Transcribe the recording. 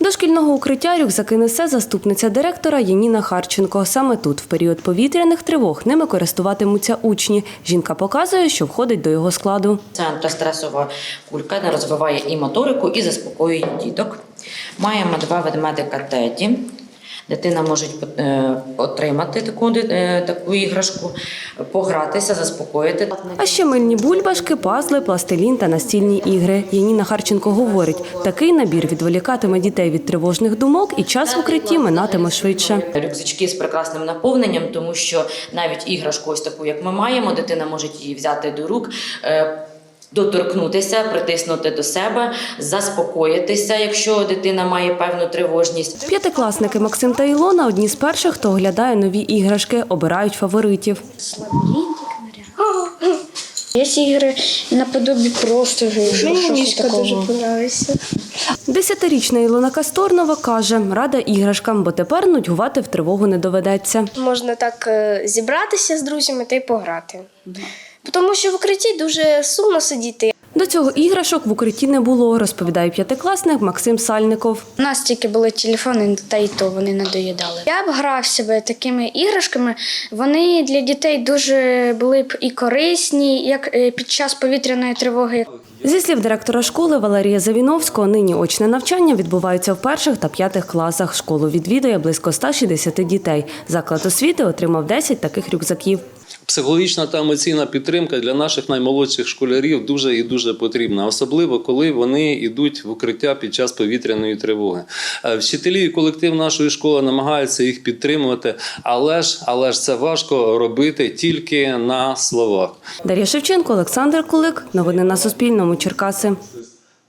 До шкільного укриття рюкзаки несе заступниця директора Яніна Харченко. Саме тут, в період повітряних тривог, ними користуватимуться учні. Жінка показує, що входить до його складу. Це антистресова кулька, вона розвиває і моторику, і заспокоює діток. Маємо два ведмедика Теді. Дитина може е, отримати таку, е, таку іграшку, погратися, заспокоїти. А ще мильні бульбашки, пазли, пластилін та настільні ігри. Яніна Харченко говорить, такий набір відволікатиме дітей від тривожних думок і час в укритті минатиме швидше. Рюкзачки з прекрасним наповненням, тому що навіть іграшку, ось таку, як ми маємо, дитина може її взяти до рук. Доторкнутися, притиснути до себе, заспокоїтися, якщо дитина має певну тривожність. П'ятикласники Максим та Ілона одні з перших, хто оглядає нові іграшки, обирають фаворитів. Є ігри наподобі просто мішка дуже подобається. Десятирічна Ілона Касторнова каже, рада іграшкам, бо тепер нудьгувати в тривогу не доведеться. Можна так е, зібратися з друзями та й пограти. Тому що в укритті дуже сумно сидіти. До цього іграшок в укритті не було, розповідає п'ятикласник Максим Сальников. У нас тільки були телефони, та й то вони надоїдали. Я б грав себе такими іграшками. Вони для дітей дуже були б і корисні, як е, під час повітряної тривоги. Зі слів директора школи Валерія Завіновського, нині очне навчання відбувається в перших та п'ятих класах. Школу відвідує близько 160 дітей. Заклад освіти отримав 10 таких рюкзаків. Психологічна та емоційна підтримка для наших наймолодших школярів дуже і дуже потрібна, особливо коли вони йдуть в укриття під час повітряної тривоги. Е, Вчителі і колектив нашої школи намагаються їх підтримувати, але ж але ж це важко робити тільки на словах. Дар'я Шевченко, Олександр Кулик. Новини на Суспільному. Черкаси.